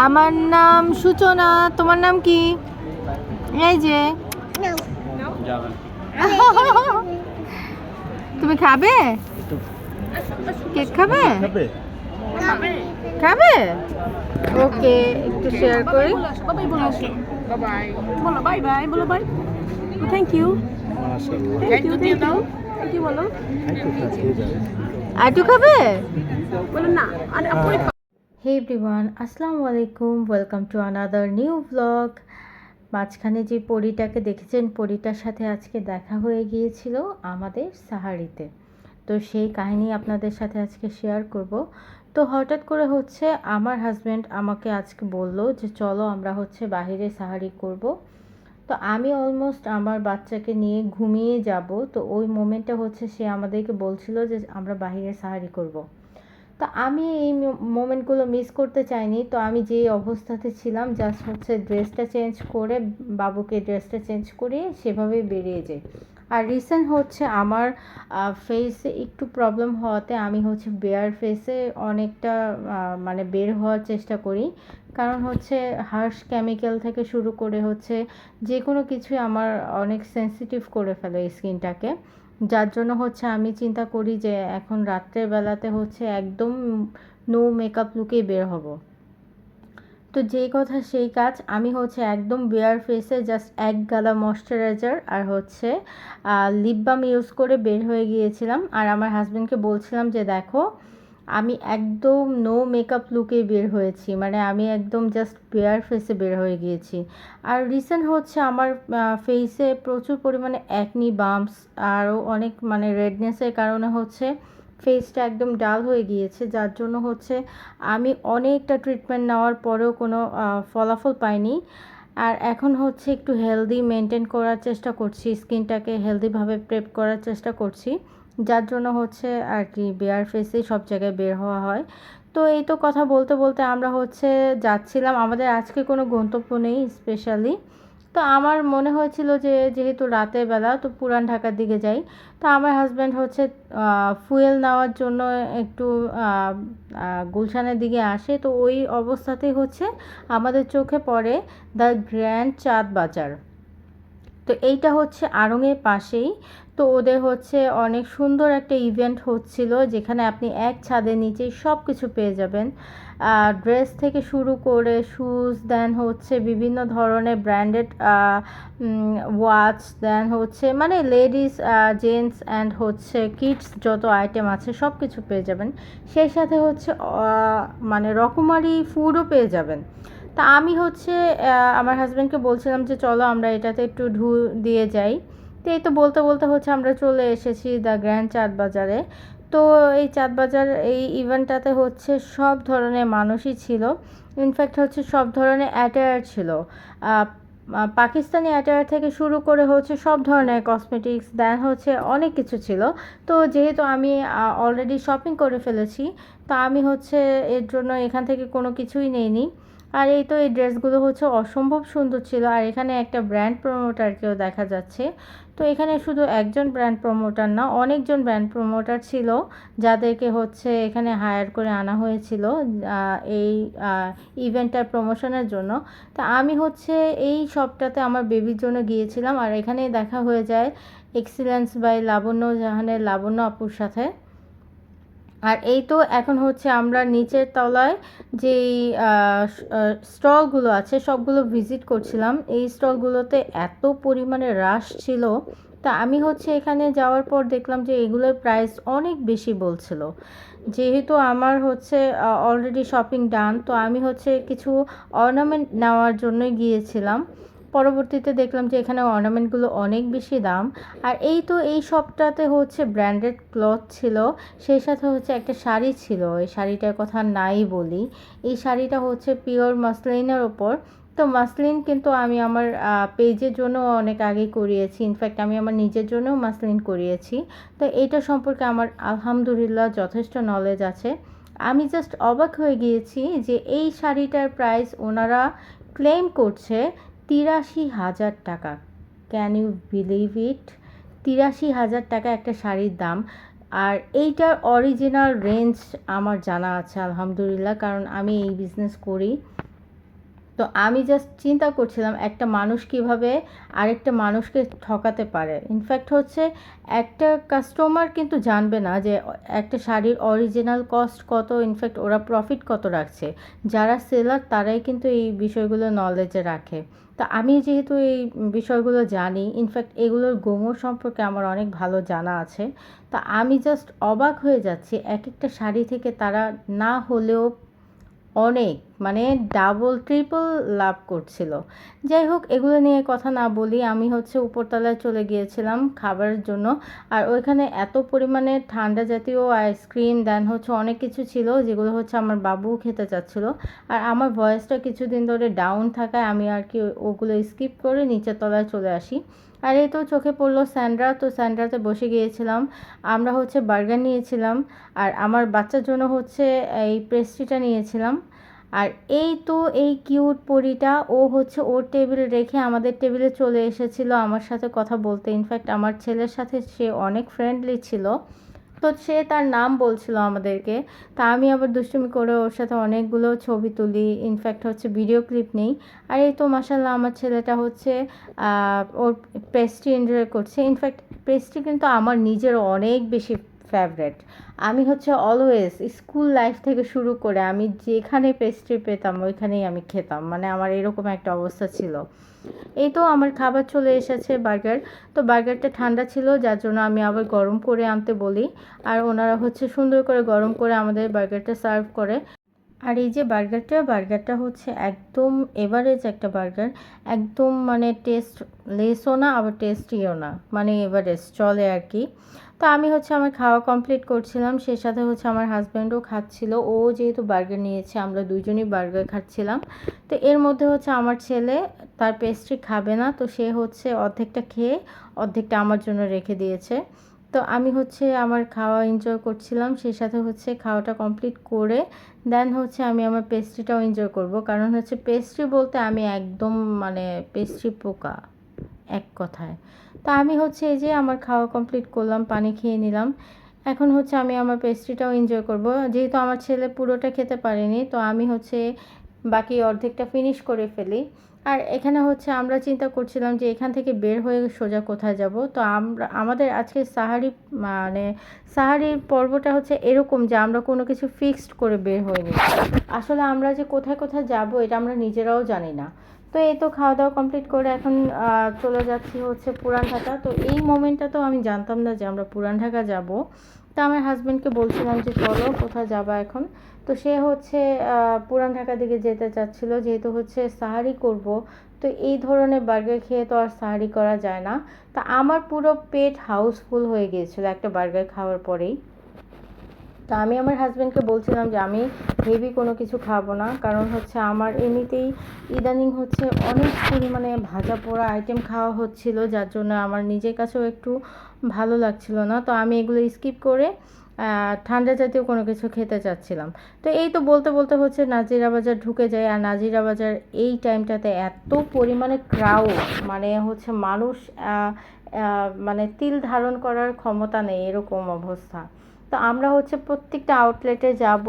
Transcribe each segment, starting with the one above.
আমার নাম সূচনা তোমার নাম কি? এই যে। তুমি খাবে? কেক খাবে? খাবে? খাবে ওকে একটু শেয়ার করি। বলো বাই বাই বলো bye thank you thank you thank you thank you বলো। আটু খাবে? বলো না আর হে এভরিওয়ান আসসালামু আলাইকুম welcome to another new blog মাঝখানে যে পরিটাকে দেখেছেন, পরিটার সাথে আজকে দেখা হয়ে গিয়েছিল আমাদের সাহারিতে। তো সেই কাহিনী আপনাদের সাথে আজকে শেয়ার করব। তো হঠাৎ করে হচ্ছে আমার হাজব্যান্ড আমাকে আজকে বলল যে, চলো আমরা হচ্ছে বাইরে সাহারি করব। তো আমি অলমোস্ট আমার বাচ্চাকে নিয়ে ঘুমিয়ে যাব। তো ওই মোমেন্টটা হচ্ছে সে আমাদেরকে বলছিল যে, আমরা বাইরে সাহারি করব। তো আমি এই মোমেন্টগুলো মিস করতে চাইনি। তো আমি যে অবস্থাতে ছিলাম জাস্ট হচ্ছে ড্রেসটা চেঞ্জ করে, বাবুকে ড্রেসটা চেঞ্জ করিয়ে সেভাবে বেরিয়ে যাই। আর রিসেন্ট হচ্ছে আমার ফেসে একটু প্রবলেম হওয়াতে আমি হচ্ছে বেয়ার ফেসে অনেকটা মানে বের হওয়ার চেষ্টা করি। কারণ হচ্ছে হার্শ কেমিক্যাল থেকে শুরু করে হচ্ছে যে কোনো কিছুই আমার অনেক সেন্সিটিভ করে ফেলে স্কিনটাকে যার জন্য হচ্ছে আমি চিন্তা করি যে এখন রাত্রের বেলাতে হচ্ছে একদম নো মেকআপ লুকেই বের হব। তো যেই কথা সেই কাজ, আমি হচ্ছে একদম বেয়ার ফেসে জাস্ট এক গালা ময়শ্চারাইজার আর হচ্ছে লিপ বাম ইউজ করে বের হয়ে গিয়েছিলাম। আর আমার হাজব্যান্ডকে বলছিলাম যে দেখো আমি একদম নো মেকআপ লুকে বের হয়েছি। মানে আমি একদম জাস্ট বেয়ার ফেসে বের হয়ে গিয়েছি। আর রিসেন্ট হচ্ছে আমার ফেসে প্রচুর পরিমাণে অ্যাকনি বাম্পস আরও অনেক মানে রেডনেসের কারণে হচ্ছে ফেসটা একদম ডাল হয়ে গিয়েছে। যার জন্য হচ্ছে আমি অনেকটা ট্রিটমেন্ট নেওয়ার পরেও কোনো ফলাফল পাইনি। আর এখন হচ্ছে একটু হেলদি মেনটেন করার চেষ্টা করছি। স্কিনটাকে হেলদিভাবে প্রেপ করার চেষ্টা করছি। যার জন্য হচ্ছে আর কি বেয়ার ফেসে সব জায়গায় বের হওয়া হয়। তো এই তো কথা বলতে বলতে আমরা হচ্ছে যাচ্ছিলাম। আমাদের আজকে কোনো গন্তব্য নেই স্পেশালি তো আমার মনে হয়েছিল যে যেহেতু রাতের বেলা, তো পুরান ঢাকার দিকে যাই। তো আমার হাজব্যান্ড হচ্ছে ফুয়েল নেওয়ার জন্য একটু গুলশানের দিকে আসে। তো ওই অবস্থাতেই হচ্ছে আমাদের চোখে পড়ে দ্য গ্র্যান্ড চাঁদ বাজার। তো এইটা হচ্ছে আড়ংয়ের পাশেই। তো ওদের হচ্ছে অনেক সুন্দর একটা ইভেন্ট হচ্ছিল যেখানে আপনি এক ছাদের নিচেই সব কিছু পেয়ে যাবেন। ড্রেস থেকে শুরু করে শুজ দেন হচ্ছে বিভিন্ন ধরনের ব্র্যান্ডেড ওয়াচ দেন হচ্ছে মানে লেডিস জেন্টস অ্যান্ড হচ্ছে কিডস যত আইটেম আছে সব কিছু পেয়ে যাবেন। সেই সাথে হচ্ছে মানে রকমারি ফুডও পেয়ে যাবেন। তা আমি হচ্ছে আমার হাজব্যান্ডকে বলছিলাম যে চলো আমরা এটাতে একটু ঢু, দিয়ে যাই। তো এই তো বলতে বলতে হচ্ছে আমরা চলে এসেছি দ্য গ্র্যান্ড চাঁদ বাজারে তো এই চাঁদ বাজার এই ইভেন্টটাতে হচ্ছে সব ধরনের মানুষই ছিল। ইনফ্যাক্ট হচ্ছে সব ধরনের অ্যাটায়ার ছিল। পাকিস্তানি অ্যাটায়ার থেকে শুরু করে হচ্ছে সব ধরনের কসমেটিক্স দেন হচ্ছে অনেক কিছু ছিল। তো যেহেতু আমি অলরেডি শপিং করে ফেলেছি, তো আমি হচ্ছে এর জন্য এখান থেকে কোনো কিছুই নেইনি। আর এই তো এই ড্রেসগুলো হচ্ছে অসম্ভব সুন্দর ছিল। আর এখানে একটা ব্র্যান্ড প্রমোটারকেও দেখা যাচ্ছে। তো এখানে শুধু একজন ব্র্যান্ড প্রমোটার না, অনেকজন ব্র্যান্ড প্রমোটার ছিল, যাদেরকে হচ্ছে এখানে হায়ার করে আনা হয়েছিল এই ইভেন্টটার প্রমোশনের জন্য। তা আমি হচ্ছে এই শপটাতে আমার বেবির জন্য গিয়েছিলাম, আর এখানেই দেখা হয়ে যায় এক্সিলেন্স বাই লাবণ্য জাহানের লাবণ্য আপুর সাথে। আর এই তো এখন হচ্ছে আমরা নিচের তলায় যেই স্টলগুলো আছে সবগুলো ভিজিট করছিলাম। এই স্টলগুলোতে এত পরিমাণে রাশ ছিল। তা আমি হচ্ছে এখানে যাওয়ার পর দেখলাম যে এগুলোর প্রাইস অনেক বেশি বলছিল। যেহেতু আমার হচ্ছে অলরেডি শপিং ডান তো আমি হচ্ছে কিছু অর্নামেন্ট নেওয়ার জন্যই গিয়েছিলাম। পরবর্তীতে দেখলাম যে এখানে অর্নামেন্টগুলো অনেক বেশি দাম। আর এই তো এই সবটাতে হচ্ছে ব্র্যান্ডেড ক্লথ ছিল, সেই সাথে হচ্ছে একটা শাড়ি ছিল। এই শাড়িটার কথা নাই বলি। এই শাড়িটা হচ্ছে পিওর মাসলিনের ওপর। তো মাসলিন কিন্তু আমি আমার পেজের জন্য অনেক আগেই করিয়েছি। ইনফ্যাক্ট আমি আমার নিজের জন্যও মাসলিন করিয়েছি। তো এইটা সম্পর্কে আমার আলহামদুলিল্লাহ যথেষ্ট নলেজ আছে। আমি জাস্ট অবাক হয়ে গিয়েছি যে এই শাড়িটার প্রাইস ওনারা ক্লেম করছে তিরাশি হাজার টাকা। ক্যান ইউ বিলিভ ইট তিরাশি হাজার টাকা একটা শাড়ির দাম। আর এইটার অরিজিনাল রেঞ্জ আমার জানা আছে, আলহামদুলিল্লাহ, কারণ আমি এই বিজনেস করি। তো আমি জাস্ট চিন্তা করছিলাম একটা মানুষ কীভাবে আরেকটা মানুষকে ঠকাতে পারে। ইনফ্যাক্ট হচ্ছে একটা কাস্টমার কিন্তু জানবে না যে একটা শাড়ির অরিজিনাল কস্ট কত ইনফ্যাক্ট ওরা প্রফিট কত রাখছে। যারা সেলার তারাই কিন্তু এই বিষয়গুলো নলেজে রাখে। তা আমি যেহেতু এই বিষয়গুলো জানি ইনফ্যাক্ট এগুলোর গোমর সম্পর্কে আমার অনেক ভালো জানা আছে, তা আমি জাস্ট অবাক হয়ে যাচ্ছি এক একটা শাড়ি থেকে তারা না হলেও অনেক মানে ডাবল ট্রিপল লাভ করছিল। যাই হোক, এগুলো নিয়ে কথা না বলি, আমি হচ্ছে উপরতলায় চলে গিয়েছিলাম খাবারের জন্য। আর ওইখানে এত পরিমাণে ঠান্ডা জাতীয় আইসক্রিম দেন হচ্ছে অনেক কিছু ছিল যেগুলো হচ্ছে আমার বাবু খেতে চাচ্ছিল। আর আমার ভয়েসটা কিছুদিন ধরে ডাউন থাকায় আমি আর কি ওগুলো স্কিপ করে নিচের তলায় চলে আসি। আর এই তো চোখে পড়ল স্যান্ড্রা, তো স্যান্ড্রাতে বসে গিয়েছিলাম। আমরা হচ্ছে বার্গার নিয়েছিলাম। আর আমার বাচ্চার জন্য হচ্ছে এই পেস্ট্রিটা নিয়েছিলাম। আর এই তো এই কিউট পরিটা, ও হচ্ছে ওর টেবিল রেখে আমাদের টেবিলে চলে এসেছিল আমার সাথে কথা বলতে। ইনফ্যাক্ট আমার ছেলের সাথে সে অনেক ফ্রেন্ডলি ছিল। তো সে তার নাম বলছিল আমাদেরকে। তা আমি আবার দুষ্টুমি করে ওর সাথে অনেকগুলো ছবি তুলি। ইনফ্যাক্ট হচ্ছে ভিডিও ক্লিপ নেই। আর এই তো মাসাল্লাহ আমার ছেলেটা হচ্ছে ওর পেস্ট্রি এনজয় করছে। ইনফ্যাক্ট পেস্ট্রি কিন্তু আমার নিজের অনেক বেশি ফেভারেট আমি হচ্ছে অলওয়েজ স্কুল লাইফ থেকে শুরু করে আমি যেখানে পেস্ট্রি পেতাম, ওইখানেই আমি খেতাম। মানে আমার এরকম একটা অবস্থা ছিল। এই তো আমার খাবার চলে এসেছে বার্গার তো বার্গারটা ঠান্ডা ছিল, যার জন্য আমি আবার গরম করে আনতে বলি। আর ওনারা হচ্ছে সুন্দর করে গরম করে আমাদের বার্গারটা সার্ভ করে। আর এই যে বার্গারটা বার্গারটা হচ্ছে একদম এভারেজ একটা বার্গার একদম মানে টেস্ট লেসও না, আবার টেস্টিও না। মানে এভারেজ চলে আর কি। তো আমি হচ্ছে আমার খাওয়া কমপ্লিট করছিলাম, সেই সাথে হচ্ছে আমার হাজব্যান্ডও খাচ্ছিল। ও যেহেতু বার্গার নিয়েছে, আমরা দুজনেই বার্গার খাচ্ছিলাম। তো এর মধ্যে হচ্ছে আমার ছেলে তার পেস্ট্রি খাবে না, তো সে হচ্ছে অর্ধেকটা খেয়ে অর্ধেকটা আমার জন্য রেখে দিয়েছে। তো আমি হচ্ছে আমার খাওয়া এনজয় করছিলাম, সেই সাথে হচ্ছে খাওয়াটা কমপ্লিট করে দেন হচ্ছে আমি আমার পেস্ট্রিটাও এনজয় করব। কারণ হচ্ছে পেস্ট্রি বলতে আমি একদম মানে পেস্ট্রি পোকা। এক কথায়। তো আমি হচ্ছে এই যে আমার খাওয়া কমপ্লিট করলাম, পানি খেয়ে নিলাম। এখন হচ্ছে আমি আমার পেস্ট্রিটাও এনজয় করব। যেহেতু আমার ছেলে পুরোটা খেতে পারেনি, তো আমি হচ্ছে বাকি অর্ধেকটা ফিনিশ করে ফেলি। আর এখানে হচ্ছে আমরা চিন্তা করছিলাম যে এখান থেকে বের হয়ে সোজা কোথায় যাব। তো আমরা, আমাদের আজকে সাহারি মানে সাহারির পর্বটা হচ্ছে এরকম যে আমরা কোনো কিছু ফিক্সড করে বের হইনি আসলে আমরা যে কোথায় কোথায় যাব এটা আমরা নিজেরাও জানি না। তো এই তো খাওয়া দাওয়া কমপ্লিট করে এখন চলে যাচ্ছি হচ্ছে পুরান ঢাকা। তো এই মোমেন্টটা তো আমি জানতাম না যে আমরা পুরান ঢাকা যাব। তো আমার হাজব্যান্ডকে বলছিলাম যে চলো, কোথায় যাবা এখন? তো সে হচ্ছে পুরান ঢাকা দিকে যেতে চাচ্ছিলো, যেহেতু হচ্ছে সাহারি করব। তো এই ধরনের বার্গার খেয়ে তো আর সাহারি করা যায় না। তা আমার পুরো পেট হাউসফুল হয়ে গিয়েছিল একটা বার্গার খাওয়ার পরেই। তা আমি আমার হাজব্যান্ডকে বলছিলাম যে আমি হেভি কোনো কিছু খাব না। কারণ হচ্ছে আমার এমনিতেই ইদানিং হচ্ছে অনেক পরিমাণে ভাজা পোড়া আইটেম খাওয়া হচ্ছিল, যার জন্য আমার নিজের কাছেও একটু ভালো লাগছিল না। তো আমি এগুলো স্কিপ করে ঠান্ডা জাতীয় কোনো কিছু খেতে চাচ্ছিলাম। তো এই তো বলতে বলতে হচ্ছে নাজিরা বাজার ঢুকে যায়, আর নাজিরা বাজার এই টাইমটাতে এত পরিমাণে ক্রাউড মানে হচ্ছে মানুষ মানে তিল ধারণ করার ক্ষমতা নেই, এরকম অবস্থা। তো আমরা হচ্ছে প্রত্যেকটা আউটলেটে যাব।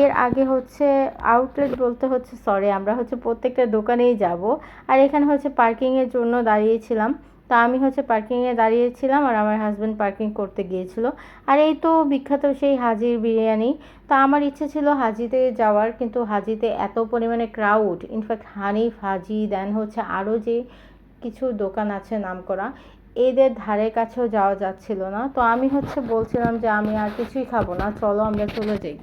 এর আগে হচ্ছে আউটলেট বলতে হচ্ছে সরি আমরা হচ্ছে প্রত্যেকটা দোকানেই যাব। আর এখানে হচ্ছে পার্কিংয়ের জন্য দাঁড়িয়েছিলাম। তা আমি হচ্ছে পার্কিংয়ে দাঁড়িয়েছিলাম আর আমার হাজব্যান্ড পার্কিং করতে গিয়েছিল। আর এই তো বিখ্যাত সেই হাজির বিরিয়ানি। তা আমার ইচ্ছে ছিল হাজিতে যাওয়ার, কিন্তু হাজিতে এত পরিমাণে crowd in fact Hanif, Haji then হচ্ছে আরও যে কিছু দোকান আছে নামকরা, এদের ধারে কাছেও যাওয়া যাচ্ছিল না। তো আমি হচ্ছে বলছিলাম যে আমি আর কিছুই খাব না, চলো আমরা চলে যাই।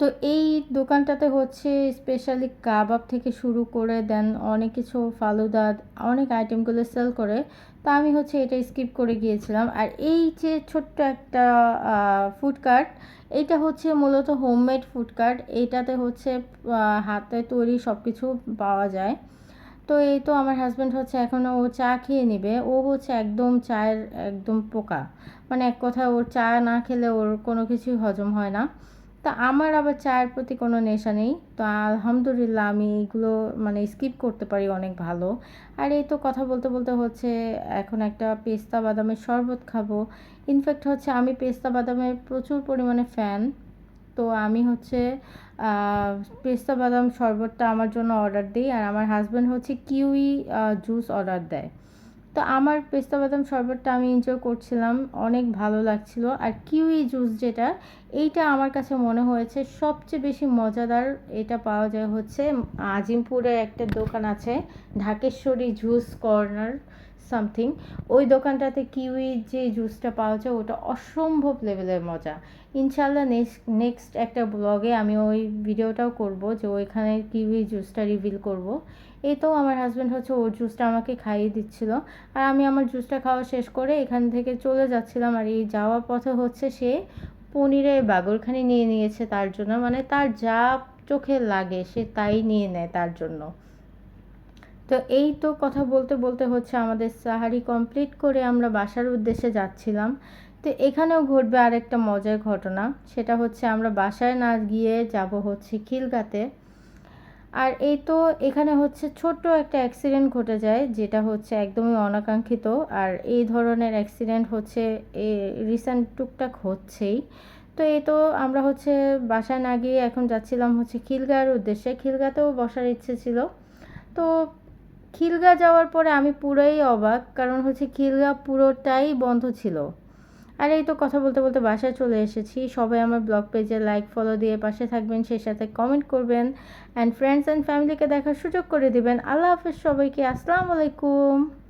তো এই দোকানটাতে হচ্ছে স্পেশালি কাবাব থেকে শুরু করে দেন অনেক কিছু ফালুদা অনেক আইটেমগুলো সেল করে। তো আমি হচ্ছে এটা স্কিপ করে গিয়েছিলাম। আর এই যে ছোট্ট একটা ফুড কার্ট এইটা হচ্ছে মূলত হোমমেড ফুড কার্ট এইটাতে হচ্ছে হাতে তৈরি সব কিছু পাওয়া যায়। তো এই তো আমার হাজব্যান্ড হচ্ছে এখনও ও চা খেয়ে নেবে। ও হচ্ছে একদম চায়ের একদম পোকা। মানে এক কথায় ওর চা না খেলে ওর কোনো কিছুই হজম হয় না। তা আমার আবার চায়ের প্রতি কোনো নেশা নেই। তো আলহামদুলিল্লাহ আমি এগুলো মানে স্কিপ করতে পারি অনেক ভালো। আর এই তো কথা বলতে বলতে হচ্ছে এখন একটা পেস্তা বাদামের শরবত খাব। ইনফ্যাক্ট হচ্ছে আমি পেস্তা বাদামের প্রচুর পরিমাণে ফ্যান তো আমি হচ্ছে পেস্তা, বাদাম শরবতটা আমার জন্য অর্ডার দিই আর আমার হাজব্যান্ড হচ্ছে কিউই জুস অর্ডার দেয়। তো আমার পেস্তা, বাদাম শরবতটা আমি এনজয় করছিলাম, অনেক ভালো লাগছিল। আর কিউই জুস যেটা, এইটা আমার কাছে মনে হয়েছে সবচেয়ে বেশি মজাদার এটা পাওয়া যায় হচ্ছে আজিমপুরে একটা দোকান আছে, ঢাকেশ্বরী জুস কর্নার। সামথিং ওই দোকানটাতে কিউই যে জুসটা পাওয়া যায়, ওটা অসম্ভব লেভেলের মজা। ইনশাল্লাহ নেক্সট নেক্সট একটা ব্লগে আমি ওই ভিডিওটাও করব যে ওইখানে কিউই জুসটা রিভিল করব। এই তো আমার হাজব্যান্ড হচ্ছে, ওর জুসটা আমাকে খাইয়ে দিচ্ছিল। আর আমি আমার জুসটা খাওয়া শেষ করে এখান থেকে চলে যাচ্ছিলাম। আর এই যাওয়ার পথে হচ্ছে সে পনিরের বাগরখানি নিয়ে নিয়েছে তার জন্য। মানে তার যা চোখে লাগে সে তাই নিয়ে নেয় তার জন্য। তো এই তো কথা বলতে বলতে হচ্ছে আমাদের সাহারি কমপ্লিট করে আমরা বাসার উদ্দেশ্যে যাচ্ছিলাম। তো এখানেও ঘটবে আরেকটা মজার ঘটনা, সেটা হচ্ছে আমরা বাসায় না গিয়ে যাব হচ্ছে খিলগাতে। আর এই তো এখানে হচ্ছে ছোট্ট একটা অ্যাক্সিডেন্ট ঘটে যায়, যেটা হচ্ছে একদমই অনাকাঙ্ক্ষিত। আর এই ধরনের অ্যাক্সিডেন্ট হচ্ছে এ রিসেন্ট টুকটাক হচ্ছেই। তো এই তো আমরা হচ্ছে বাসায় না গিয়ে এখন যাচ্ছিলাম হচ্ছে খিলগার উদ্দেশ্যে। খিলগাতেও বসার ইচ্ছে ছিল। তো খিলগা যাওয়ার পরে আমি পুরোই অবাক, কারণ হচ্ছে খিলগা পুরোটাই বন্ধ ছিল। আর এই তো কথা বলতে বলতে বাসায় চলে এসেছি। সবাই আমার ব্লগ পেজে লাইক ফলো দিয়ে পাশে থাকবেন, সেই সাথে কমেন্ট করবেন। অ্যান্ড ফ্রেন্ডস অ্যান্ড ফ্যামিলিকে দেখার সুযোগ করে দিবেন। আল্লাহ হাফেজ সবাইকে। আসসালামু আলাইকুম।